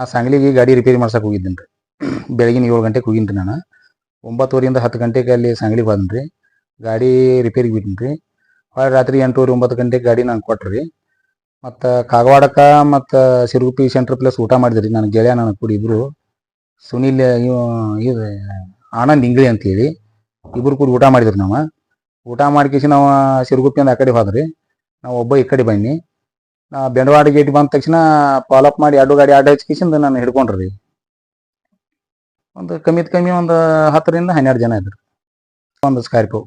ನಾ ಸಾಂಗ್ಲಿಗೆ ಗಾಡಿ ರಿಪೇರಿ ಮಾಡ್ಸಕ್ಕೆ ಹೋಗಿದ್ದೀನಿ ರೀ ಬೆಳಗಿನ ಏಳು ಗಂಟೆಗೆ ಹೋಗಿನಿ ನಾನು. ಒಂಬತ್ತುವರೆಯಿಂದ ಹತ್ತು ಗಂಟೆಗೆ ಅಲ್ಲಿ ಸಾಂಗ್ಲಿಗೆ ಬಂದ್ರಿ. ಗಾಡಿ ರಿಪೇರಿಗೆ ಬಿಟ್ಟಿನಿ ರೀ ಹೊಳ್ಳಿ ರಾತ್ರಿ ಎಂಟೂವರೆ, ಒಂಬತ್ತು ಗಂಟೆಗೆ ಗಾಡಿ ನಾನು ಕೊಟ್ಟ್ರಿ ಮತ್ತು ಕಾಗವಾಡಕ್ಕೆ ಮತ್ತು ಸಿರುಗುಪ್ಪಿ ಸೆಂಟ್ರ್ ಪ್ಲಸ್ ಊಟ ಮಾಡಿದ್ರಿ. ನನ್ನ ಗೆಳೆಯ ನನಗೆ ಕೂಡಿ ಇಬ್ಬರು ಸುನಿಲ್, ಇವ, ಇದು, ಆನಂದ್ ಇಂಗ್ಳಿ ಅಂತೇಳಿ. ಇಬ್ಬರು ಕೂಡಿ ಊಟ ಮಾಡಿದ್ರಿ ನಾವು. ಊಟ ಮಾಡ್ಕೇಸಿ ನಾವು ಸಿರುಗುಪ್ಪಿಯಿಂದ ಆ ಕಡೆ ಹೋದ್ರಿ. ನಾವು ಒಬ್ಬ ಈ ಕಡೆ ಬನ್ನಿ ಬೆಂಡವಾಡ ಗೇಟ್ ಬಂದ ತಕ್ಷಣ ಫಾಲೋಅಪ್ ಮಾಡಿ ಎರಡು ಗಾಡಿ ಅಡ್ಡ ಹಚ್ಕಿಸಿಂದ ನಾನು ಹಿಡ್ಕೊಂಡ್ರಿ ಒಂದು ಕಮ್ಮಿ ಕಮ್ಮಿ ಒಂದು ಹತ್ತರಿಂದ ಹನ್ನೆರಡು ಜನ ಇದ್ರು. ಒಂದು ಸ್ಕಾರ್ಪಿಯೋ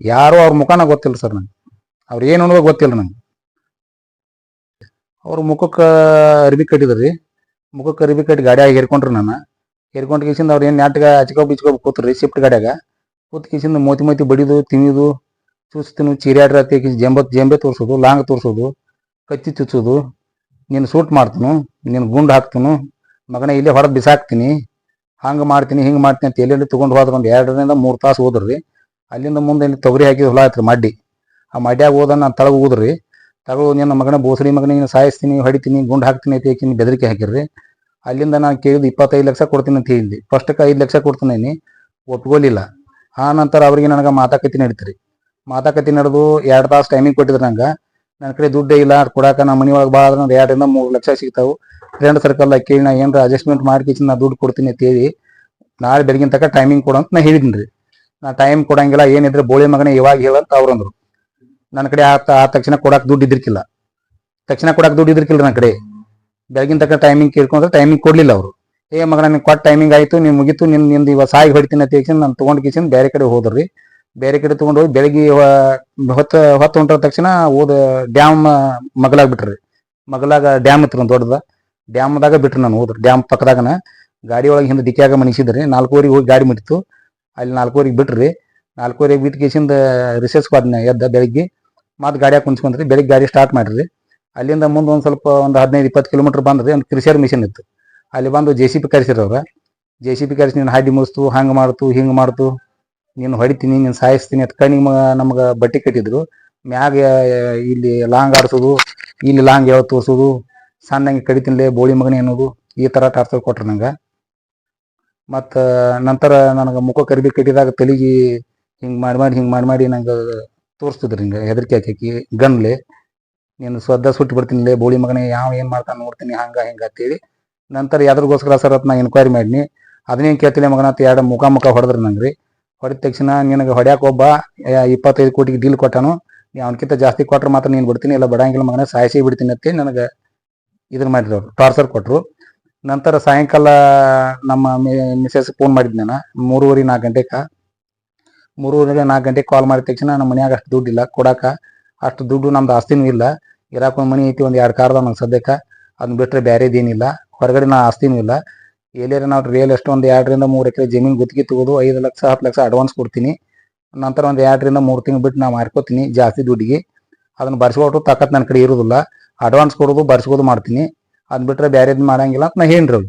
ಯಾರು ಅವ್ರ ಮುಖನ ಗೊತ್ತಿಲ್ಲ ಸರ್ ನಂಗೆ. ಅವ್ರು ಏನು ಅನ್ನೋದು ಗೊತ್ತಿಲ್ಲ ನಂಗೆ. ಅವ್ರ ಮುಖಕ್ಕೆ ಅರ್ಬಿ ಕಟ್ಟಿದ್ರಿ ಮುಖಕ್ಕೆ ಅರ್ಬಿ ಕಟ್ಟಿ ಗಾಡಿಯಾಗಿ ಹೇರ್ಕೊಂಡ್ರಿ ನಾನು ಹೇರ್ಕೊಂಡು ಕಿಸಿಂದ ಅವ್ರು ಏನು ನಾಟಕ ಹಚ್ಕೊ ಬಿಚ್ಕೊ ಕೂತ್ರಿ ಶಿಫ್ಟ್ ಗಾಡಿಯಾಗ. ಕೂತ್ ಕಿಸಿಂದ ಮೋತಿ ಮೋತಿ ಬಡಿದು ತಿವಿದು ಚೂಸ್ತಿನು ಚೀರ್ಯಾಡ್ರ ತೆಗಿ ಜಂಬ, ಜಂಬೆ ತೋರಿಸೋದು, ಲಾಂಗ್ ತೋರಿಸೋದು, ಕತ್ತಿ ಚುಚ್ಚೋದು ನೀನು ಸೂಟ್ ಮಾಡ್ತೀನಿ ನೀನು ಗುಂಡು ಹಾಕ್ತೀನಿ, ಮಗನ ಇಲ್ಲೇ ಹೊರಗೆ ಬಿಸಾಕ್ತೀನಿ, ಹಂಗೆ ಮಾಡ್ತೀನಿ, ಹಿಂಗೆ ಮಾಡ್ತೀನಿ ಅಂತ ಎಲ್ಲೆಲ್ಲಿ ತೊಗೊಂಡು ಹೋದ್ರೆ ಒಂದು ಎರಡರಿಂದ ಮೂರು ತಾಸು ಹೋದ್ರಿ. ಅಲ್ಲಿಂದ ಮುಂದೆ ಇಲ್ಲಿ ತೊಗರಿ ಹಾಕಿದ ಹೊಲ ಆಯ್ತು ಮಡ್ಡಿ. ಆ ಮಡ್ಯಾಗ ಹೋದ ನಾನು ತಳಗ ಹೋದ್ರಿ ತಗೋ ನಿನ್ನ ಮಗನ ಬೋಸಡಿ ಮಗನ ನೀನು ಸಾಯಿಸ್ತೀನಿ, ಹೊಡಿತೀನಿ, ಗುಂಡು ಹಾಕ್ತೀನಿ ಅಂತ ಹೇಳ್ತೀನಿ ಬೆದರಿಕೆ ಹಾಕಿರ್ರಿ. ಅಲ್ಲಿಂದ ನಾನು ಕೇಳಿದ್ದು ಇಪ್ಪತ್ತೈದು ಲಕ್ಷ ಕೊಡ್ತೀನಿ ಅಂತ ಹೇಳಿದ್ದೆ. ಫಸ್ಟಕ್ಕೆ ಐದು ಲಕ್ಷ ಕೊಡ್ತೀನಿ ಒಪ್ಕೊಳ್ಳಿಲ್ಲ ಆ ನಂತರ ಅವರಿಗೆ ನನಗೆ ಮಾತಾಕತಿ ನಡೀತ್ರಿ. ಮಾತಾಕತಿ ನಡೆದು ಎರಡು ತಾಸು ಟೈಮಿಂಗ್ ಕೊಟ್ಟಿದ್ರು ನಂಗೆ. ನನ್ನ ಕಡೆ ದುಡ್ಡೇ ಇಲ್ಲ ಕೊಡಾಕ ನಮ್ಮ ಮನೆ ಒಳಗೆ ಭಾಳ ಅಂದ್ರೆ ಎರಡರಿಂದ ಮೂರು ಲಕ್ಷ ಸಿಗ್ತಾವು. ಫ್ರೆಂಡ್ ಸರ್ಕಲ್ ಕೇಳಿ ನಾ ಏನಾರ ಅಡ್ಜಸ್ಟ್ಮೆಂಟ್ ಮಾಡ್ಕಿಸಿ ನಾ ದುಡ್ಡು ಕೊಡ್ತೀನಿ ಅಂತ ಹೇಳಿ, ನಾಳೆ ಬೆಳಗಿನ ತನಕ ಟೈಮಿಂಗ್ ಕೊಡು ಅಂತ ನಾ ಹೇಳಿದ್ದೀನಿ ರೀ ನಾ ಟೈಮ್ ಕೊಡಂಗಿಲ್ಲ, ಏನಿದ್ರೆ ಬೋಳಿ ಮಗನೇ ಇವಾಗ ಹೇಳಂತ ಅವ್ರು ಅಂದರು. ನನ್ನ ಕಡೆ ಆ ಆ ತಕ್ಷಣ ಕೊಡಕ್ಕೆ ದುಡ್ಡು ಇದ್ದಿರ್ಕಿಲ್ಲ. ತಕ್ಷಣ ಕೊಡಕ್ಕೆ ದುಡ್ಡು ಇದ್ದಿರ್ಕಿಲ್ಲ ನನ್ನ ಕಡೆ. ಬೆಳಗಿನ ತನಕ ಟೈಮಿಂಗ್ ಕೇಳ್ಕೊಂಡ್ರೆ ಟೈಮಿಂಗ್ ಕೊಡ್ಲಿಲ್ಲ ಅವರು. ಏ ಮಗನ, ನಿನ್ ಕೊಟ್ಟ ಟೈಮಿಂಗ್ ಆಯ್ತು, ನೀನ್ ಮುಗಿತು, ನಿನ್, ನಿಂದು ಇವಾಗ ಸಾಯಿ ಹೊಡಿತೀನಿ ಅಂತ ನಾನು ತೊಗೊಂಡು ಕಿಸಿನ ಬೇರೆ ಕಡೆ ಹೋದ್ರಿ. ಬೇರೆ ಕಡೆ ತಗೊಂಡು ಹೋಗಿ ಬೆಳಗ್ಗೆ ಹೊತ್ತು ಹೊತ್ತು ಹೊಂಟ ತಕ್ಷಣ ಓದ ಡ್ಯಾಮ್ ಮಗಲಾಗ ಬಿಟ್ರಿ ಮಗಲಾಗ ಡ್ಯಾಮ್ ಇತ್ತು ಒಂದು ದೊಡ್ಡದ. ಡ್ಯಾಮ್ದಾಗ ಬಿಟ್ರಿ ನಾನು ಹೋದ್ರಿ. ಡ್ಯಾಮ್ ಪಕ್ಕದಾಗನ ಗಾಡಿ ಒಳಗೆ ಹಿಂದೆ ಡಿಕ್ಕಿಯಾಗ ಮನಿಸಿದ್ರಿ ನಾಲ್ಕೂವರೆಗೆ ಹೋಗಿ ಗಾಡಿ ಮುಟ್ಟಿತ್ತು ಅಲ್ಲಿ ನಾಲ್ಕೂವರೆಗೆ ಬಿಟ್ರಿ ನಾಲ್ಕೂವರೆಗೆ ಬಿಟ್ಟು ಕೇಸಿಂದ ರಿಸರ್ಚ್ ಹೋದ್ನ ಎದ್ದ ಬೆಳಿಗ್ಗೆ. ಮತ್ತೆ ಗಾಡಿಯಾಗ ಕುಂತ್ಕೊಂಡ್ರಿ ಬೆಳಿಗ್ಗೆ ಗಾಡಿ ಸ್ಟಾರ್ಟ್ ಮಾಡ್ರಿ. ಅಲ್ಲಿಂದ ಮುಂದೆ ಒಂದು ಸ್ವಲ್ಪ ಒಂದು ಹದಿನೈದು ಇಪ್ಪತ್ತು ಕಿಲೋಮೀಟರ್ ಬಂದ್ರಿ ಒಂದು ಕ್ರಿಷರ್ ಮಿಷನ್ ಇತ್ತು. ಅಲ್ಲಿ ಬಂದು ಜೆ ಸಿ ಪಿ ಕರೆಸಿರವ್ರ ಜೆ ಸಿ ಪಿ ಕರೆಸಿ ನೀನು ಹಾಡಿ ಮುಗಿಸ್ತು, ಹಂಗೆ ಮಾಡ್ತು, ಹಿಂಗೆ ಮಾಡ್ತು. ನೀನು ಹೊಡಿತೀನಿ, ನೀನು ಸಾಯಿಸ್ತೀನಿ ಅಂತ ಕಣ್ಣಿಗೆ ನಮ್ಗೆ ಬಟ್ಟೆ ಕಟ್ಟಿದ್ರು. ಮ್ಯಾಗ ಇಲ್ಲಿ ಲಾಂಗ್ ಆಡ್ಸೋದು, ಇಲ್ಲಿ ಲಾಂಗ್ ಯಾವ ತೋರ್ಸೋದು, ಸಣ್ಣಂಗೆ ಕಡಿತೀನಿಲೇ ಬೋಳಿ ಮಗನೇ ಅನ್ನೋದು ಈ ಥರ ಟಾರ್ಚರ್ ಕೊಟ್ರು ನಂಗೆ. ಮತ್ತು, ನಂತರ ನನಗೆ ಮುಖ ಕರಿಬಿ ಕಟ್ಟಿದಾಗ ತಲೆಗೆ ಹಿಂಗೆ ಮಾಡಿ ಮಾಡಿ ಹಿಂಗೆ ಮಾಡಿ ಮಾಡಿ ನಂಗೆ ತೋರಿಸ್ತಿದ್ರು ಹಿಂಗೆ ಹೆದರಿಕೆ ಹಾಕಿ ಗನ್ಲೆ ನೀನು ಸ್ವದ್ದ ಸುಟ್ಟು ಬಿಡ್ತೀನಿ ಬೋಳಿ ಮಗನೇ, ಯಾವ ಏನು ಮಾಡ್ತಾನೆ ನೋಡ್ತೀನಿ, ಹಂಗೆ ಹಿಂಗೆ ಅಂತೇಳಿ. ನಂತರ ಯಾವ್ದ್ರಗೋಸ್ಕರ ಸರ್ ಅಂತ ನಾ ಎನ್ಕ್ವೈರಿ ಮಾಡಿನಿ. ಅದನ್ನೇನು ಕೇಳ್ತಿಲ್ಲ ಮಗನ ಎರಡು ಮುಖ ಮುಖ ಹೊಡೆದ್ರಿ ನಂಗೆ ಹೊಡೆದ ತಕ್ಷಣ ನಿನಗೆ ಹೊಡ್ಯಾಕ ಒಬ್ಬ ಇಪ್ಪತ್ತೈದು ಕೋಟಿಗೆ ಡೀಲ್ ಕೊಟ್ಟನು. ನೀ ಅವನಕ್ಕಿಂತ ಜಾಸ್ತಿ ಕೊಟ್ರೆ ಮಾತ್ರ ನೀನು ಬಿಡ್ತೀನಿ, ಇಲ್ಲ ಬಡಂಗಿಲ್ಲ ಮಗನ ಸಾಯಿಸಿ ಬಿಡ್ತೀನಿ ಅಂತ ನನಗೆ ಇದನ್ನ ಮಾಡಿದ್ರು ಟಾರ್ಚರ್ ಕೊಟ್ಟರು ನಂತರ ಸಾಯಂಕಾಲ ನಮ್ಮ ಮಿಸಸ್ ಫೋನ್ ಮಾಡಿದ್ದೆ ನಾನು, ಮೂರುವರೆ ನಾಲ್ಕು ಗಂಟೆಗೆ ಮೂರುವರೆ ನಾಲ್ಕು ಗಂಟೆಗೆ ಕಾಲ್ ಮಾಡಿದ ತಕ್ಷಣ ನಮ್ಮ ಮನ್ಯಾಗ ಅಷ್ಟು ದುಡ್ಡು ಇಲ್ಲ, ಕೊಡಾಕ ಅಷ್ಟು ದುಡ್ಡು ನಮ್ದು ಆಸ್ತಿನೂ ಇಲ್ಲ. ಇರಾಕ ಮನಿ ಮನೆ ಐತಿ, ಒಂದು ಎರಡು ಕಾರ್ದ ನಂಗೆ ಸದ್ಯಕ್ಕೆ. ಅದನ್ನ ಬಿಟ್ಟರೆ ಬೇರೆದೇನಿಲ್ಲ ಹೊರಗಡೆ ನಾ ಆಸ್ತಿನೂ ಇಲ್ಲ. ಎಲ್ಲೇರ ನಾವು ರಿಯಲ್ ಎಸ್ಟ್ ಒಂದು ಎರಡರಿಂದ ಮೂರು ಎಕರೆ ಜಮೀನು ಗುತ್ತಿಗೆ ತಗೋದು, ಐದು ಲಕ್ಷ, ಹತ್ತು ಲಕ್ಷ ಅಡ್ವಾನ್ಸ್ ಕೊಡ್ತೀನಿ. ನಂತರ ಒಂದು ಎರಡರಿಂದ ಮೂರು ತಿಂಗಳು ಬಿಟ್ಟು ನಾ ಮಾರ್ಕೋತೀನಿ ಜಾಸ್ತಿ ದುಡ್ಡಿಗೆ. ಅದನ್ನು ಬರ್ಸ್ಕೊಟ್ಟು ತಾಕತ್ ನನ್ನ ಕಡೆ ಇರೋದಿಲ್ಲ. ಅಡ್ವಾನ್ಸ್ ಕೊಡೋದು, ಬರ್ಸ್ಕೋದು ಮಾಡ್ತೀನಿ. ಅದು ಬಿಟ್ಟರೆ ಬೇರೆದು ಮಾಡಂಗಿಲ್ಲ ಅಂತ ನಾ ಹೇಳ್ರಿ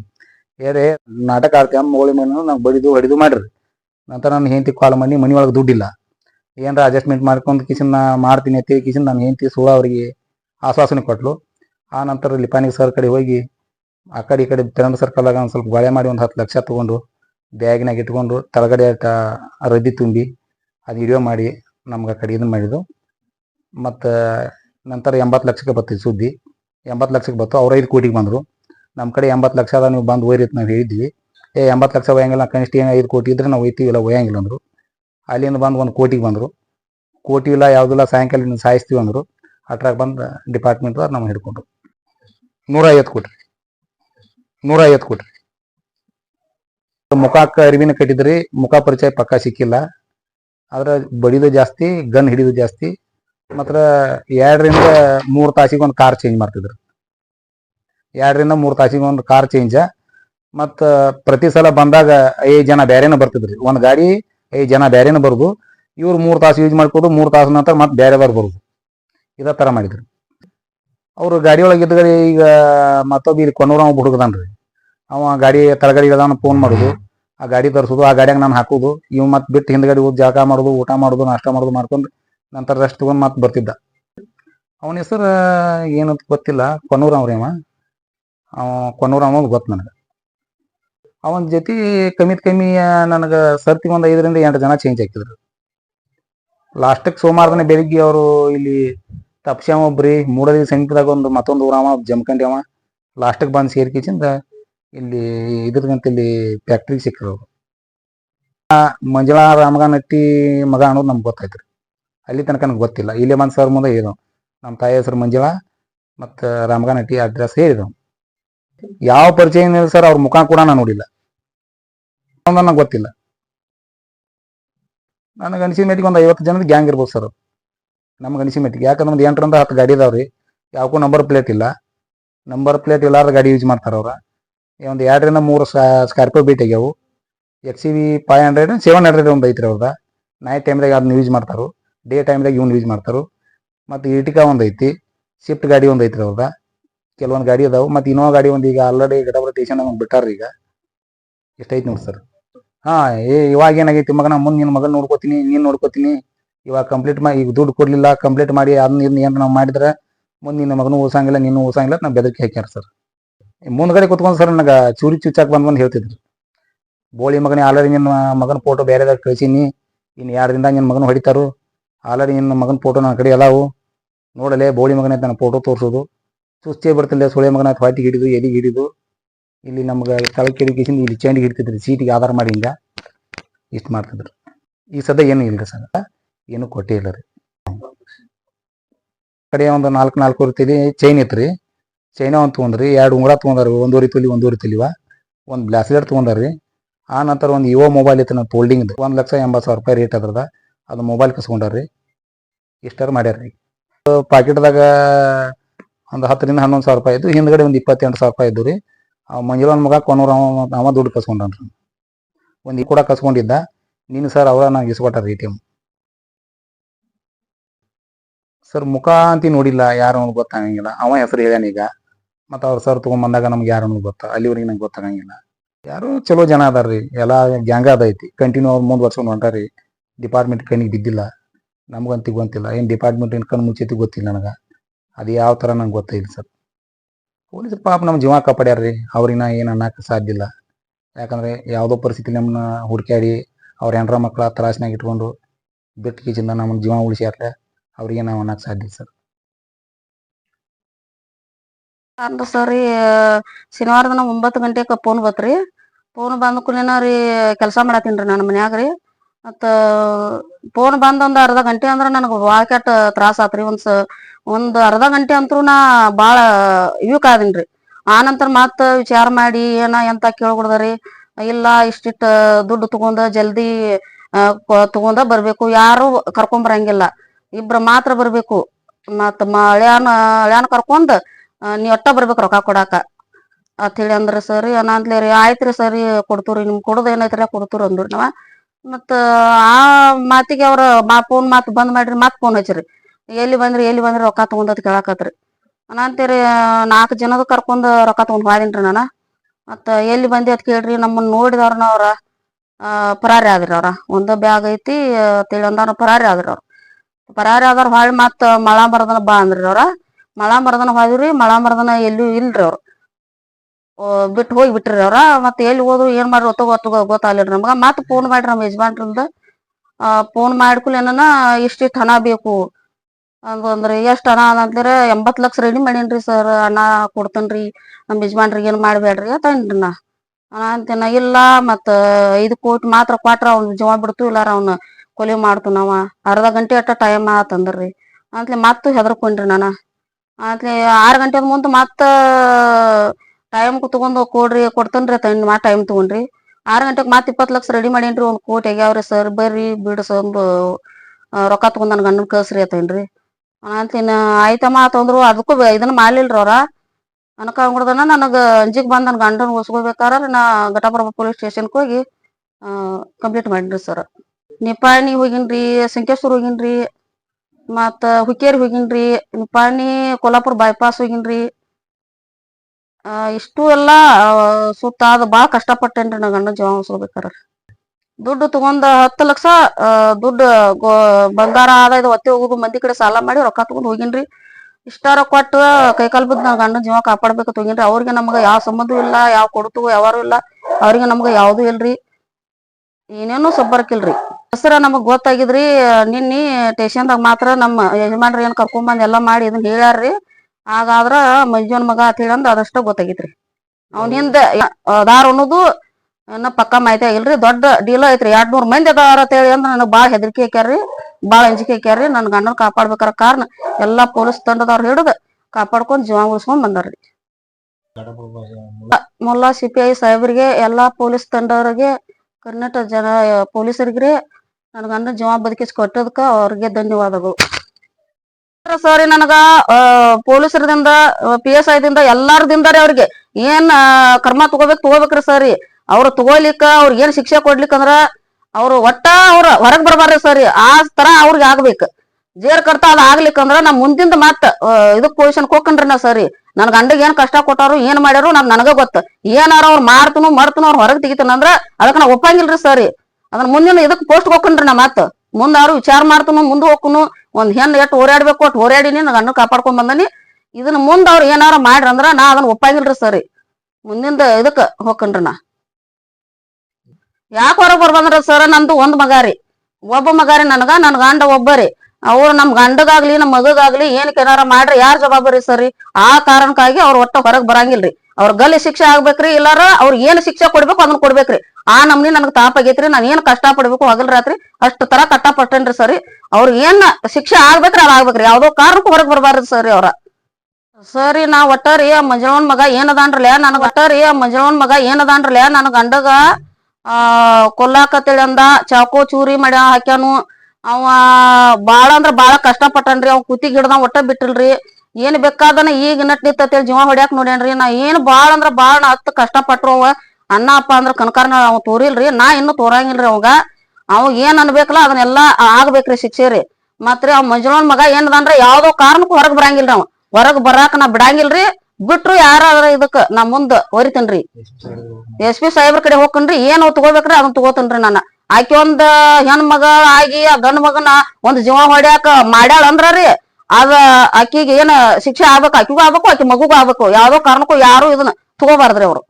ಏರೆ ನಾಟಕ ಆಡ್ತೀವಿ ಮೋಳಿ ಮನೆ ನಾವು ಬಡಿದು ಹೊಡೆದು ಮಾಡಿರಿ. ನಂತರ ನನ್ನ ಹೆಂಡತಿ ಕಾಲ್ ಮಾಡಿ ಮನೆ ಒಳಗೆ ದುಡ್ಡಿಲ್ಲ. ಏನಾರ ಅಡ್ಜಸ್ಟ್ಮೆಂಟ್ ಮಾಡ್ಕೊಂಡು ಕಿಶನ್ ನಾ ಮಾಡ್ತೀನಿ ಅಂತ ಕಿಶನ್ ನನ್ನ ಹೆಂಡತಿ ಸುಳ ಅವರಿಗೆ ಆಶ್ವಾಸನೆ ಕೊಟ್ಟಲು ಆ ನಂತರ ಲಿಪಾನಿಗೆ ಸರ್ ಕಡೆ ಹೋಗಿ ಆ ಕಡೆ ಈ ಕಡೆ ತಿರಂಗ ಸರ್ಕಲ್ದಾಗ ಒಂದು ಸ್ವಲ್ಪ ಗೊಳೆ ಮಾಡಿ ಒಂದು ಹತ್ತು ಲಕ್ಷ ತೊಗೊಂಡು ಬ್ಯಾಗ್ನಾಗ ಇಟ್ಕೊಂಡು ತಳಗಡೆ ರದ್ದಿ ತುಂಬಿ ಅದು ವಿಡಿಯೋ ಮಾಡಿ ನಮ್ಗೆ ಆ ಕಡೆ ಇದನ್ನ ಮಾಡಿದ್ದು. ಮತ್ತು ನಂತರ ಎಂಬತ್ತು ಲಕ್ಷಕ್ಕೆ ಬತ್ತಿ ಸುದ್ದಿ. ಎಂಬತ್ತು ಲಕ್ಷಕ್ಕೆ ಬತ್ತು ಅವ್ರು ಐದು ಕೋಟಿಗೆ ಬಂದರು. ನಮ್ಮ ಕಡೆ ಎಂಬತ್ತು ಲಕ್ಷ ಅದ, ನೀವು ಬಂದು ಹೋಯ್ರಿ ಅಂತ ನಾವು ಹೇಳಿದ್ವಿ. ಏ, ಎಂಬತ್ತು ಲಕ್ಷ ಒಯ್ಯಂಗಿಲ್ಲ ಕನಿಷ್ಠ ಏನು ಐದು ಕೋಟಿ ಇದ್ರೆ ನಾವು ಒಯ್ತೀವಿ ಇಲ್ಲ ಒಯ್ಯಂಗಿಲ್ಲ ಅಂದರು. ಅಲ್ಲಿಂದ ಬಂದು ಒಂದು ಕೋಟಿಗೆ ಬಂದರು. ಕೋಟಿ ಇಲ್ಲ ಯಾವುದಿಲ್ಲ ಸಾಯಂಕಾಲ ಸಾಯಿಸ್ತೀವಿ ಅಂದರು. ಅಟ್ರಾಗ ಬಂದು ಡಿಪಾರ್ಟ್ಮೆಂಟ್ ನಮ್ಮ ಹಿಡ್ಕೊಂಡ್ರು. ನೂರ ಐವತ್ತು ಕೋಟಿ. ನೂರ ಐವತ್ತು ಕೊಡ್ರಿ. ಮುಖಕ್ಕೆ ಅರಿವಿನ ಕಟ್ಟಿದ್ರಿ, ಮುಖ ಪರಿಚಯ ಪಕ್ಕ ಸಿಕ್ಕಿಲ್ಲ. ಆದ್ರೆ ಬಡಿದು ಜಾಸ್ತಿ, ಗನ್ ಹಿಡಿದು ಜಾಸ್ತಿ ಮಾತ್ರ ಎರಡರಿಂದ ಮೂರು ತಾಸಿಗೆ ಒಂದು ಕಾರ್ ಚೇಂಜ್ ಮಾಡ್ತಿದ್ರು. ಎರಡರಿಂದ ಮೂರು ತಾಸಿಗೆ ಒಂದು ಕಾರ್ ಚೇಂಜ ಮತ್ತ ಪ್ರತಿ ಸಲ ಬಂದಾಗ ಐದು ಜನ ಬೇರೆನ ಬರ್ತಿದ್ರಿ. ಒಂದು ಗಾಡಿ ಐದು ಜನ ಬೇರೆನ ಬರುದು. ಇವ್ರು ಮೂರು ತಾಸು ಯೂಸ್ ಮಾಡ್ಕೋದು ಮೂರು ತಾಸು ನಂತರ ಮತ್ತೆ ಬೇರೆದವ್ರು ಬರುದು. ಇದೇ ತರ ಮಾಡಿದ್ರು. ಅವರು ಗಾಡಿ ಒಳಗೆ ಇದ್ದರೆ ಈಗ ಮತ್ತೊಬ್ಬ ಇಲ್ಲಿ ಕೊನೂರ ಹುಡುಗದಾನ್ರಿ. ಅವ ಗಾಡಿ ತಳಗಡಿ ಇಳದ ಫೋನ್ ಮಾಡುದು. ಆ ಗಾಡಿ ತರಿಸೋದು, ಆ ಗಾಡಿಯಾಗ ನಾನು ಹಾಕೋದು. ಇವ್ ಮತ್ತೆ ಬಿಟ್ಟು ಹಿಂದ್ಗಡೆ ಹೋಗಿ ಜಾಗ ಮಾಡುದು, ಊಟ ಮಾಡುದು, ನಾಷ್ಟ ಮಾಡುದು ಮಾಡ್ಕೊಂಡು ನಂತರ ರೆಸ್ಟ್ ತಗೊಂಡ್ ಮತ್ತೆ ಬರ್ತಿದ್ದ. ಅವನ ಹೆಸರು ಏನಂತ ಗೊತ್ತಿಲ್ಲ. ಕೊನೂರ್ ಅವ್ರಿ ಅವ. ಅವ ಕೊನ್ನೂರು ಅನ್ನೋದು ಗೊತ್ತು ನನಗೆ. ಅವನ ಜೊತೆ ಕಮ್ಮಿತ್ ಕಮ್ಮಿ ನನಗೆ ಸರ್ತಿ ಒಂದು ಐದರಿಂದ ಎಂಟು ಜನ ಚೇಂಜ್ ಆಗ್ತಿದ್ರು. ಲಾಸ್ಟಕ್ಕೆ ಸೋಮವಾರ ದಿನ ಬೆಳಿಗ್ಗೆ ಅವರು ಇಲ್ಲಿ ತಪ್ಸ್ಯಾವ ಒಬ್ರಿ ಮೂಡದಿ ಸಮೀಪದಾಗ ಒಂದು ಮತ್ತೊಂದು ಊರವ ಜಮಖಂಡಿ ಅವ. ಲಾಸ್ಟಕ್ಕೆ ಬಂದು ಸೇರ್ಕಿಸಿಂದ ಇಲ್ಲಿ ಇದ್ರಗಂತ ಇಲ್ಲಿ ಫ್ಯಾಕ್ಟ್ರಿಗೆ ಸಿಕ್ಕರು ಅವ್ರು. ಆ ಮಂಜುಳಾ ರಾಮಗಾನಟ್ಟಿ ಮಗ ಅನ್ನೋದು ನಮ್ಗೆ ಗೊತ್ತಾಯ್ತು ಅಲ್ಲಿ ತನಕ ನನಗೆ ಗೊತ್ತಿಲ್ಲ. ಇಲ್ಲೇ ಮನ್ ಸರ್ ಮುಂದೆ ಹೇಳಿದವು ನಮ್ಮ ತಾಯಿ ಹೆಸರು ಮಂಜುಳಾ ಮತ್ತು ರಾಮಗಾನಟ್ಟಿ ಅಡ್ರೆಸ್ ಹೇಳಿದವು ಯಾವ ಪರಿಚಯ ಏನಿಲ್ಲ ಸರ್, ಅವ್ರ ಮುಖ ಕೂಡ ನಾನು ನೋಡಿಲ್ಲ. ನನಗೆ ಗೊತ್ತಿಲ್ಲ. ನನಗೆ ಅನಿಸಿದ ಮೇಟಿಗೆ ಒಂದು ಐವತ್ತು ಜನದ ಗ್ಯಾಂಗ್ ಇರ್ಬೋದು ಸರ್. ನಮ್ಗೆ ಅನಿಸಿದ ಮೇಟಿಗೆ. ಯಾಕಂದ್ರೆ ಒಂದು ಎಂಟರಿಂದ ಹತ್ತು ಗಾಡಿ ಇದಾವ್ರಿ. ಯಾವಕ್ಕೂ ನಂಬರ್ ಪ್ಲೇಟ್ ಇಲ್ಲ. ನಂಬರ್ ಪ್ಲೇಟ್ ಇಲ್ಲಾರ ಗಾಡಿ ಯೂಸ್ ಮಾಡ್ತಾರೆ ಅವ್ರ. ಒಂದು ಎರಡರಿಂದ ಮೂರು Scorpio beat ಆಗ್ಯಾವು. X C V five hundred seven hundred ಒಂದು ಐತ್ರಿ ಅವ್ರದ. ನೈಟ್ ಟೈಮ್ದಾಗ ಅದನ್ನ ಯೂಸ್ ಮಾಡ್ತಾರೆ. ಡೇ ಟೈಮ್ದಾಗ ಇವ್ನು ಯೂಸ್ ಮಾಡ್ತಾರೆ. ಮತ್ತು ಇಟಿಕಾ ಒಂದು ಐತಿ. ಶಿಫ್ಟ್ ಗಾಡಿ ಒಂದು ಐತ್ರಿ ಅವ್ರದ. ಕೆಲವೊಂದು ಗಾಡಿ ಅದಾವೆ. ಮತ್ತು ಇನ್ನೋವಾ ಗಾಡಿ ಒಂದು ಈಗ ಆಲ್ರೆಡಿ ಗಡಬರ ಟೇಷನ್ ಒಂದು ಬಿಟ್ಟಾರ್ರಿ ಈಗ. ಎಷ್ಟೈತಿ ನೋಡಿ ಸರ್ ಹಾಂ ಇವಾಗ ಏನಾಗೈತಿ ಮಗನ? ಮುಂದೆ ನಿನ್ನ ಮಗನ ನೋಡ್ಕೋತೀನಿ, ನೀನು ನೋಡ್ಕೋತೀನಿ. ಇವಾಗ ಕಂಪ್ಲೀಟ್ ಮಾಡಿ ಈಗ ದುಡ್ಡು ಕೊಡಲಿಲ್ಲ. ಕಂಪ್ಲೀಟ್ ಮಾಡಿ ಅದನ್ನ ಏನು ನಾವು ಮಾಡಿದ್ರೆ, ಮುಂದೆ ನಿನ್ನ ಮಗನೂ ಓಸಂಗಿಲ್ಲ ನೀನು ಓಸಂಗಿಲ್ಲ ನಾವು ಬೆದರಿಕೆ ಹಾಕ್ಯಾರ ಸರ್ ಮುಂದ್ಗಡೆ ಕುತ್ಕೊಂಡು ಸರ್ ನನಗೆ ಚೂರಿ ಚುಚ್ಚಾಕ್ ಬಂದ್ ಬಂದು ಹೇಳ್ತಿದ್ರು. ಬೋಳಿ ಮಗನೇ ಆಲ್ರೆಡಿ ನಿನ್ನ ಮಗನ ಫೋಟೋ ಬೇರೆದಾಗ ಕಳ್ಸೀನಿ. ಇನ್ನು ದಿನದಾಗ ನಿನ್ನ ಮಗನ ಹೊಡಿತಾರು, ಆಲ್ರೆಡಿ ನಿನ್ನ ಮಗನ ಫೋಟೋ ನನ್ನ ಕಡೆ ಅದಾವು. ನೋಡಲೇ ಬೋಳಿ ಮಗನ ನನ್ನ ಫೋಟೋ ತೋರಿಸೋದು. ಸುಸ್ತೇ ಬರ್ತಿಲ್ಲ ಸುಳೆ ಮಗನ ಹೊಟ್ಟಿಗೆ ಹಿಡಿದು, ಎದಿಗೆ ಹಿಡಿದು. ಇಲ್ಲಿ ನಮ್ಗೆ ತಳಕ್ಕೆ ಹಿಡಿಕಿಸಿಂದ ಇಲ್ಲಿ ಚೇಂಡಿಗೆ ಹಿಡ್ತಿದ್ರು, ಸೀಟಿಗೆ ಆಧಾರ ಮಾಡಿ ಹಿಂಗೆ ಇಷ್ಟು ಮಾಡ್ತಿದ್ರು. ಈ ಸದ್ಯ ಏನು ಇಲ್ಲ ಸರ್? ಏನು ಕೊಟ್ಟೇ ಇಲ್ಲ ರೀ. ಕಡೆ ಒಂದು ನಾಲ್ಕು ನಾಲ್ಕು ರೀತಿಲಿ ಚೈನ್ ಇತ್ತು ಚೈನಾ ಒಂದು ತೊಗೊಂಡ್ರಿ, ಎರಡು ಉಂಗುರ ತೊಗೊಂಡಾರ ಒಂದೂವರೆ ತೊಲಿ ಒಂದೂವರೆ ತೊಲಿವ. ಒಂದು ಬ್ಲಾಸ್ಲೆಟ್ ತೊಗೊಂಡಾರ್ರಿ. ಆ ನಂತರ ಒಂದು ಇವೋ ಮೊಬೈಲ್ ಇತ್ತು ನನ್ನ ಫೋಲ್ಡಿಂಗ್ ಒಂದು ಲಕ್ಷ ಎಂಬತ್ತು ಸಾವಿರ ರೂಪಾಯಿ ರೇಟ್ ಅದ್ರದ. ಅದು ಮೊಬೈಲ್ ಕಸ್ಕೊಂಡಾರ್ರಿ. ಇಷ್ಟಾರು ಮಾಡ್ಯಾರ್ರಿ. ಪಾಕೆಟ್ದಾಗ ಒಂದು ಹತ್ತರಿಂದ ಹನ್ನೊಂದು ಸಾವಿರ ರೂಪಾಯಿ ಇದ್ದು, ಹಿಂದ್ಗಡೆ ಒಂದು ಇಪ್ಪತ್ತೆಂಟು ಸಾವಿರ ರೂಪಾಯಿ ಇದ್ದು ರೀ. ಆ ಮಂಜುಳನ್ ಮಗ ಕೊನೂರು ಅವ ದುಡ್ಡು ಕಸ್ಕೊಂಡ್ರಿ ಒಂದು ಈ ಕೂಡ ಕಸ್ಕೊಂಡಿದ್ದ. ನೀನು ಸರ್ ಅವರ ನಂಗೆ ಇಸ್ಕೊಟ್ಟಾರ ಎ ಟಿ ಎಂ ಸರ್ ಮುಖ ಅಂತ ನೋಡಿಲ್ಲ, ಯಾರು ಅನ್ನೋದು ಗೊತ್ತಾಗಂಗಿಲ್ಲ. ಅವ ಹೆಸರು ಹೇಳ್ಯಾನ ಈಗ. ಮತ್ತು ಅವ್ರ ಸರ್ ತೊಗೊಂಬಂದಾಗ ನಮ್ಗೆ ಯಾರು ಅನ್ನೋದು ಗೊತ್ತಾ, ಅಲ್ಲಿವರೆಗೆ ನಂಗೆ ಗೊತ್ತಾಗಂಗಿಲ್ಲ. ಯಾರು ಚಲೋ ಜನ ಅದಾರ್ರಿ ಎಲ್ಲ ಗ್ಯಾಂಗ್ ಅದೈತಿ ಕಂಟಿನ್ಯೂ ಅವ್ರು ವರ್ಷ ಹೊಂಟಾರಿ ಡಿಪಾರ್ಟ್ಮೆಂಟ್ ಕಣ್ಣಿಗೆ ಬಿದ್ದಿಲ್ಲ. ನಮ್ಗಂತೂ ಗೊತ್ತಿಲ್ಲ. ಏನು ಡಿಪಾರ್ಟ್ಮೆಂಟ್ ಕಣ್ಣು ಮುಚ್ಚೈತಿ ಗೊತ್ತಿಲ್ಲ ನನಗೆ. ಅದು ಯಾವ ಥರ ನಂಗೆ ಗೊತ್ತಿಲ್ಲ ಸರ್. ಪೊಲೀಸರು ಪಾಪ ನಮ್ಮ ಜೀವ ಕಾಪಾಡ್ಯಾರ್ರಿ ನಾ ಏನು ಅನ್ನಕ್ಕೆ ಸಾಧ್ಯ ಇಲ್ಲ. ಯಾಕಂದರೆ ಯಾವುದೋ ಪರಿಸ್ಥಿತಿ ನಮ್ಮನ್ನ ಹುಡುಕ್ಯಾಡಿ, ಅವ್ರ ಹೆಂಡ್ರ ಮಕ್ಕಳ ತ್ರಾಸಿನಾಗ ಇಟ್ಕೊಂಡು ಬೆಟ್ಟಿಗೆ ಕೀಚಿಂದ ನಮ್ಮ ಜೀವ ಉಳಿಸ್ಯಾರ್ಲೆ. ಅವ್ರಿಗೆ ನಾವು ಅನ್ನಕ್ಕೆ ಸಾಧ್ಯ ಸರ್. ಅಂದ್ರ ಸರಿ ಶನಿವಾರ ದಿನ ಒಂಬತ್ತು ಗಂಟೆಗೆ ಫೋನ್ ಬತ್ರಿ. ಫೋನ್ ಬಂದ ಕುಲೇನ ರೀ ಕೆಲಸ ಮಾಡತ್ತೀನಿ ರೀ ನನ್ನ ಮನ್ಯಾಗ ರೀ. ಮತ್ತು ಫೋನ್ ಬಂದ ಒಂದ್ ಅರ್ಧ ಗಂಟೆ ಅಂದ್ರೆ ನನಗೆ ಭಾಳ ತ್ರಾಸ ಆತ್ರಿ. ಒಂದು ಸ, ಒಂದು ಅರ್ಧ ಗಂಟೆ ಅಂತೂ ನಾ ಭಾಳ ಯೂಕ್ ಆದಿನ್ರಿ ಆ ನಂತರ ಮತ್ತೆ ವಿಚಾರ ಮಾಡಿ ಏನ ಎಂತ ರೀ ಇಲ್ಲ ಇಷ್ಟಿಟ್ಟು ದುಡ್ಡು ತಗೊಂಡ ಜಲ್ದಿ ತಗೊಂಡ ಬರ್ಬೇಕು. ಯಾರು ಕರ್ಕೊಂಡ್ ಬರಂಗಿಲ್ಲ ಇಬ್ರ ಮಾತ್ರ ಬರ್ಬೇಕು. ಮತ್ತ ಅಳ್ಯಾನ ಹಳ್ಯಾನ ಕರ್ಕೊಂಡ್ ನೀ ಒಟ್ಟ ಬರ್ಬೇಕು ರೊಕ್ಕ ಕೊಡಾಕ. ಅತ್ ಹೇಳಿ ಅಂದ್ರ, ಸರಿ ಅನಂತ್ಲಿ ರೀ, ಆಯ್ತ್ರಿ ಸರಿ ಕೊಡ್ತೂರಿ, ನಿಮ್ ಕೊಡೋದ್ ಏನೈತ್ರಿ ಕೊಡ್ತೂರಿ ಅಂದ್ರು ನಾವ. ಮತ್ತ ಆ ಮಾತಿಗೆ ಅವ್ರ ಮಾ ಫೋನ್ ಮಾತ್ ಬಂದ್ ಮಾಡ್ರಿ ಮತ್ ಫೋನ್ ಹಚ್ಚ್ರಿ. ಎಲ್ಲಿ ಬಂದ್ರಿ ಎಲ್ಲಿ ಬಂದ್ರಿ ರೊಕ್ಕ ತಗೊಂಡ್ ಅಂತ ಕೇಳಾಕತ್ರಿ ಅನಂತೀರಿ ನಾಲ್ಕು ಜನದ ಕರ್ಕೊಂಡ್ ರೊಕ್ಕ ತಗೊಂಡ್ ಹೋದಿನ್ರಿ ನಾನ. ಮತ್ತ ಎಲ್ಲಿ ಬಂದಿ ಅದ್ ಕೇಳ್ರಿ ನಮ್ಮನ್ನ ನೋಡಿದವ್ರನ ಅವ್ರ ಪರಾರಿ ಆದ್ರಿ ಅವ್ರ. ಒಂದ ಬ್ಯಾಗ್ ಐತಿ ತಿಳಿ ಅಂದಾರ ಪರಾರಿ ಆದ್ರಿ ಅವ್ರ. ಪರಾರಿ ಆದ್ರ ಹೊಳ್ಳಿ ಮತ್ತ ಮಳ ಮರದನ ಬಾ ಅಂದ್ರಿ ಅವ್ರ. ಮಳ ಮರದನ ಹೋದ್ರಿ ಮಳ ಮರದನ ಎಲ್ಲೂ ಇಲ್ರಿ ಅವ್ರು. ಬಿಟ್ಟು ಹೋಗಿ ಬಿಟ್ರಿ ಅವ್ರ. ಮತ್ತೆ ಎಲ್ಲಿ ಹೋದ್ರು ಏನ್ ಮಾಡ್ರಿ ಒತ್ತ ಗೊತ್ತ ಗೊತ್ತಾಗ್ಲಿಲ್ರಿ ನಮ್ಗ. ಮತ್ತೆ ಫೋನ್ ಮಾಡ್ರಿ ನಮ್ಮ ಯಜಮಾನ್ರಿಂದ ಫೋನ್ ಮಾಡ್ಕುಲ್ ಏನನ ಇಷ್ಟಿಷ್ಟು ಹಣ ಬೇಕು. ಅಂದ್ರಿ ಎಷ್ಟ್ ಹಣ ಅಂತಂದ್ರೆ ಎಂಬತ್ ಲಕ್ಷ ರೆಡಿ ಮಾಡೇನ್ರಿ ಸರ್ ಹಣ ಕೊಡ್ತೇನ್ರಿ. ನಮ್ಮ ಯಜಮಾನ್ರಿಗೆ ಏನ್ ಮಾಡ್ಬೇಡ್ರಿ ಅಂತ ಹಣ ನಾ ಅಂತೀನ ಇಲ್ಲ, ಮತ್ತ ಐದು ಕೋಟಿ ಮಾತ್ರ ಕೊಟ್ರ ಅವ್ನ ಜವಾಬ್ ಬಿಡ್ತು, ಇಲ್ಲಾರ ಅವ್ನ ಕೊಲೆ ಮಾಡ್ತು ನಾವ. ಅರ್ಧ ಗಂಟೆ ಅಟ್ಟ ಟೈಮ್ ಆತಂದ್ರಿ ಅಂತಲೇ ಮತ್ತ ಹೆದರ್ಕೊಂಡ್ರಿ ನಾನ. ಅಂತಲೇ ಆರ್ ಗಂಟೆ ಮುಂದ ಮತ್ತ ಟೈಮ್ ತಗೊಂಡ್ ಕೊಡ್ರಿ, ಕೊಡ್ತೇನ್ರಿ ಅಂತ ಮಾ ಟೈಮ್ ತಗೊಂಡ್ರಿ. ಆರ್ ಗಂಟೆಗೆ ಮತ್ತೆ ಇಪ್ಪತ್ ಲಕ್ಷ ರೆಡಿ ಮಾಡೇನ್ರಿ ಒಂದ್ ಕೋಟಿ. ಆಗ್ಯಾವ್ರಿ ಸರ್ ಬರ್ರಿ ಬಿಡ್ಸೊಂದು ರೊಕ್ಕ ತಗೊಂಡ್ ನನ್ ಗಂಡನ್ ಕಳ್ಸ್ರಿ ಅಂತೇನ್ರಿ ಅಂತೀನ ಆಯ್ತಮ್ಮ ಅಂತಂದ್ರು ಅದಕ್ಕೂ ಇದನ್ನ ಮಾಡ್ಲಿಲ್ರಿ ಅವ್ರ. ಅನ್ಕೊಂಡ್ದನ ನನಗ ಅಂಜಿಗ್ ಬಂದ್ ನನ್ ಗಂಡನ್ ಒಸ್ಕೋಬೇಕಾರ ನಾ ಘಟಪ್ರಭಾ ಪೊಲೀಸ್ ಸ್ಟೇಷನ್ಗೆ ಹೋಗಿ ಕಂಪ್ಲೀಟ್ ಮಾಡಿನ್ರಿ ಸರ್ ನಿಪಾಣಿ ಹೋಗಿನ್ರಿ, ಸಂಕೇಶ್ವರ ಹೋಗಿನ್ರಿ, ಮತ್ತ ಹುಕ್ಕೇರಿ ಹೋಗಿನ್ರಿ ನಿಪಾಣಿ ಕೊಲ್ಲಾಪುರ ಬೈಪಾಸ್ ಹೋಗಿನ್ರಿ. ಆ, ಇಷ್ಟು ಎಲ್ಲಾ ಸುತ್ತ ಅದ ಬಾಳ ಕಷ್ಟಪಟ್ಟೇನ್ರಿ ನಾ ಗಂಡನ್ ಜೀವ ಉಳಿಸ್ಕೋಬೇಕಾರ ದುಡ್ಡು ತಗೊಂಡ ಹತ್ತು ಲಕ್ಷ ದುಡ್ಡು ಬಂಗಾರ ಆದ ಇದು ಒತ್ತೆ ಹೋಗುದು, ಮಂದಿ ಕಡೆ ಸಾಲ ಮಾಡಿ ರೊಕ್ಕ ತಗೊಂಡ್ ಹೋಗಿನ್ರಿ. ಇಷ್ಟಾರ ಕೊಟ್ಟು ಕೈಕಾಲ್ ಬಿದ್ದು ನಾ ಗಂಡನ ಜೀವ ಕಾಪಾಡ್ಬೇಕು ತೊಗಿನ್ರಿ ಅವ್ರಿಗೆ ನಮ್ಗೆ ಯಾವ ಸಂಬಂಧ ಇಲ್ಲ, ಯಾವ ಕೊಡ್ತು ಯಾವಾರು ಇಲ್ಲ, ಅವ್ರಿಗೆ ನಮ್ಗೆ ಯಾವ್ದು ಇಲ್ರಿ. ಏನೇನು ಸಬ್ಬರ್ಕಿಲ್ರಿ. ಹೆಸರ ನಮಗ್ ಗೊತ್ತಾಗಿದ್ರಿ ನಿನ್ನಿ ಸ್ಟೇಷನ್ದಾಗ ಮಾತ್ರ ನಮ್ಮ ಯಜಮಾನ್ರಿ ಏನ್ ಕರ್ಕೊಂಬಂದ್ ಎಲ್ಲಾ ಮಾಡಿ ಇದನ್ನ ಹೇಳ್ಯಾರ್ರಿ. ಹಾಗಾದ್ರ ಮಂಜುನ್ ಮಗ ಅಂತ ಹೇಳಂದ್ ಅದಷ್ಟ ಗೊತ್ತಾಗಿತ್ರಿ. ಅವ್ನ ಹಿಂದ. ಅದಾರ ಅನ್ನೋದು ಇನ್ನ ಪಕ್ಕ ಮಾಹಿತಿ ಆಗಿಲ್ರಿ. ದೊಡ್ಡ ಡೀಲ್ ಐತ್ರಿ. ಎರಡ್ ನೂರ್ ಮಂದಿ ಅದಾರ ಅಂತ ಹೇಳಿ ಅಂದ್ರ ನನಗ್ ಬಾಳ ಹೆದರಿಕೆ ಹಾಕ್ಯಾರ್ರಿ ಬಾಳ ಅಂಜಿಕೆ ಹಾಕ್ಯಾರ್ರಿ ನನ್ ಗಂಡನ ಕಾಪಾಡ್ಬೇಕಾರ ಕಾರಣ ಎಲ್ಲಾ ಪೊಲೀಸ್ ತಂಡದವ್ರ ಹಿಡಿದ್ ಕಾಪಾಡ್ಕೊಂಡ್ ಜೀವ ಉಳಿಸ್ಕೊಂಡ್ ಬಂದಾರ್ರಿ. ಮೊಲ್ಲಾ ಸಿಪಿಐ ಸಾಹೇಬ್ರಿಗೆ ಎಲ್ಲಾ ಪೊಲೀಸ್ ತಂಡವ್ರಿಗೆ ಕರ್ನಾಟಕ ಜನ ಪೊಲೀಸರಿಗ್ರಿ ನನ್ ಗಂಡ ಜೀವ ಬದುಕಿಸಿ ಕೊಟ್ಟದಕ್ಕ ಅವ್ರಿಗೆ ಧನ್ಯವಾದಗಳು. ಸರಿ ನನಗ ಪೊಲೀಸರದಿಂದ ಪಿ ಎಸ್ ಐದಿಂದ ಎಲ್ಲಾರದಿಂದ ಅವ್ರಿಗೆ. ಏನ್ ಕ್ರಮ ತಗೋಬೇಕು ತಗೋಬೇಕ್ರಿ ಸರಿ. ಅವ್ರು ತಗೋಲಿಕ್ಕ, ಅವ್ರಿಗೆ ಏನ್ ಶಿಕ್ಷೆ ಕೊಡ್ಲಿಕ್ಕಂದ್ರ ಅವ್ರು ಒಟ್ಟ ಅವ್ರ ಹೊರಗ್ ಬರ್ಬಾರ್ರಿ ಸರಿ. ಆ ತರ ಅವ್ರಿಗೆ ಆಗ್ಬೇಕು. ಜೇರ್ ಕರ್ತ ಅದ್ ಆಗ್ಲಿಕ್ಕಂದ್ರ ನಾ ಮುಂದಿಂದ ಮತ್ತ ಇದಕ್ ಪೊಸಿಷನ್ ಹೋಗ್ಕನ್ರಿ ನಾ ಸರಿ. ನನ್ ಗಂಡಗ್ ಏನ್ ಕಷ್ಟ ಕೊಟ್ಟಾರು, ಏನ್ ಮಾಡ್ಯಾರು ನಮ್ ನನಗ ಗೊತ್ತ. ಏನಾರ ಅವ್ರು ಮಾಡ್ತನು ಮಾಡ್ತನು ಅವ್ರ ಹೊರಗ್ ತೆಗಿತಾನಂದ್ರ ಅದಕ್ಕ ನಾ ಒಪ್ಪಂಗಿಲ್ರಿ ಸರಿ. ಅದನ್ನ ಮುಂದಿನ ಇದಕ್ ಪೋಸ್ಟ್ ಹೋಗ್ಕನ್ರಿ ನಾ ಮಾತು. ಮುಂದ ಅವ್ರು ವಿಚಾರ ಮಾಡ್ತನು, ಮುಂದ್ ಹೋಗ್ಕನು, ಒಂದ್ ಹೆಣ್ಣು ಎಷ್ಟು ಓಡಾಡ್ಬೇಕು ಅಟ್ ಓಡಾಡಿನಿ ನಾ ಗಂಡು ಕಾಪಾಡ್ಕೊಂಡ್ ಬಂದನಿ. ಇದನ್ನ ಮುಂದ್ ಅವ್ರು ಏನಾರ ಮಾಡ್ರಿ ಅಂದ್ರ ನಾ ಅದನ್ನ ಒಪ್ಪಾಗಿಲ್ರಿ ಸರಿ. ಮುಂದಿಂದ ಇದಕ್ ಹೋಗ್ಕನ್ರಿ ನಾ. ಯಾಕೆ ಹೊರಗ್ ಬರ್ಬಂದ್ರ ಸರ್ ನಂದು ಒಂದ್ ಮಗಾರಿ. ಒಬ್ಬ ಮಗಾರಿ ನನಗ, ನನ್ ಗಂಡ ಒಬ್ಬರಿ. ಅವ್ರು ನಮ್ ಗಂಡಗಾಗ್ಲಿ, ನಮ್ ಮಗಗಾಗ್ಲಿ ಏನಕ್ಕೆ ಏನಾರ ಮಾಡ್ರಿ, ಯಾರ್ ಜವಾಬ್ದಾರಿ ಸರಿ? ಆ ಕಾರಣಕ್ಕಾಗಿ ಅವ್ರ ಒಟ್ಟ ಹೊರಗ್ ಬರಂಗಿಲ್ರಿ. ಅವ್ರ ಗಲ್ಲಿ ಶಿಕ್ಷೆ ಆಗ್ಬೇಕ್ರಿ, ಇಲ್ಲಾರ ಅವ್ರ ಏನ್ ಶಿಕ್ಷೆ ಕೊಡ್ಬೇಕು ಅದನ್ನ ಕೊಡ್ಬೇಕ್ರಿ. ಆ ನಮ್ನಿ ನನಗ್ ತಾಪಾಗೈತ್ರಿ ನಾನು ಏನ್ ಕಷ್ಟ ಪಡ್ಬೇಕು ಹಗಲ್ ರಾತ್ರಿ, ಅಷ್ಟ್ ತರ ಕಷ್ಟ ಪಟ್ಟೇನ್ರಿ ಸರಿ. ಅವ್ರಿಗೆ ಏನ್ ಶಿಕ್ಷೆ ಆಗ್ಬೇಕ್ರಿ ಅದ್ ಆಗ್ಬೇಕ್ರಿ, ಯಾವ್ದೋ ಕಾರಣಕ್ಕೂ ಹೊರಗ್ ಬರ್ಬಾರ್ದು ಸರಿ ಅವ್ರ. ಸರಿ ನಾ ಒಟ್ಟಾರಿ ಮಂಜಳವನ್ ಮಗ ಏನದಾನ್ರಲ್ಲ ನನಗ ಒಟ್ಟಾರಿ ಮಂಜಳವನ್ ಮಗ ಏನದಾನ್ರಲ್ಲ ನನ್ ಗಂಡಗ, ಆ, ಕೊಲ್ಲಾಕತ್ತೇಳಿ ಅಂದ, ಚಾಕೋ ಚೂರಿ ಮಾಡ್ಯ ಹಾಕ್ಯಾನು. ಅವ ಬಾಳ ಅಂದ್ರ ಬಾಳ ಕಷ್ಟ ಪಟ್ಟನ್ರಿ, ಅವ್ ಕುತ್ತಿಗೆ ಹಿಡ್ದ ಒಟ್ಟ ಬಿಟ್ಟಿಲ್ರಿ. ಏನ್ ಬೇಕಾದನ ಈಗ ನಟ್ ನಿತ್ತೇಳಿ ಜೀವ ಹೊಡ್ಯಾಕ್ ನೋಡೇನ್ರಿ ನಾ ಏನ್ ಬಾಳ ಅಂದ್ರ ಬಾಳ ನಾ ಕಷ್ಟ ಅವ. ಅಣ್ಣ, ಅಪ್ಪ ಅಂದ್ರ ಕನಕಾರ್ನ ಅವ್ ತೋರಿಲ್ರಿ. ನಾ ಇನ್ನು ತೋರಂಗಿಲ್ರಿ ಅವಾಗ. ಅವ್ ಏನ್ ಅನ್ಬೇಕಲ್ಲ ಅದನ್ನೆಲ್ಲಾ ಆಗ್ಬೇಕ್ರಿ ಶಿಕ್ಷೆ ರೀ. ಮತ್ರಿ ಅವ್ ಮಂಜುಳನ್ ಮಗ ಏನದಂದ್ರ ಯಾವ್ದೋ ಕಾರಣಕ್ಕೂ ಹೊರಗ್ ಬರಂಗಿಲ್ರಿ ಅವ. ಹೊರಗ್ ಬರಾಕ ನಾ ಬಿಡಂಗಿಲ್ರಿ. ಬಿಟ್ರು ಯಾರಾದ್ರ ಇದಕ್ ನಾ ಮುಂದ್ ಹೊರಿತೇನ್ರಿ ಎಸ್ ಪಿ ಸಾಹೇಬ್ರ ಕಡೆ ಹೋಗ್ಕನ್ರಿ ಏನ್ ತಗೋಬೇಕ್ರಿ ಅದನ್ನ ತಗೋತೇನ್ರಿ ನಾನ. ಆಕಿ ಒಂದ್ ಹೆಣ್ ಮಗ ಆಗಿ ಆ ಗಂಡ್ ಮಗನ ಒಂದ್ ಜೀವ ಹೊಡ್ಯಾಕ ಮಾಡ್ಯಾಳ ಅಂದ್ರ ರೀ. ಅದ ಆಕಿಗೆ ಏನ ಶಿಕ್ಷೆ ಆಗ್ಬೇಕು, ಆಕಿಗೂ ಆಗ್ಬೇಕು, ಆಕಿ ಮಗುಗೂ ಆಗ್ಬೇಕು, ಯಾವ್ದೋ ಕಾರಣಕ್ಕೂ ಯಾರು ಇದನ್ನ ತಗೋಬಾರ್ದ್ರಿ ಅವ್ರು.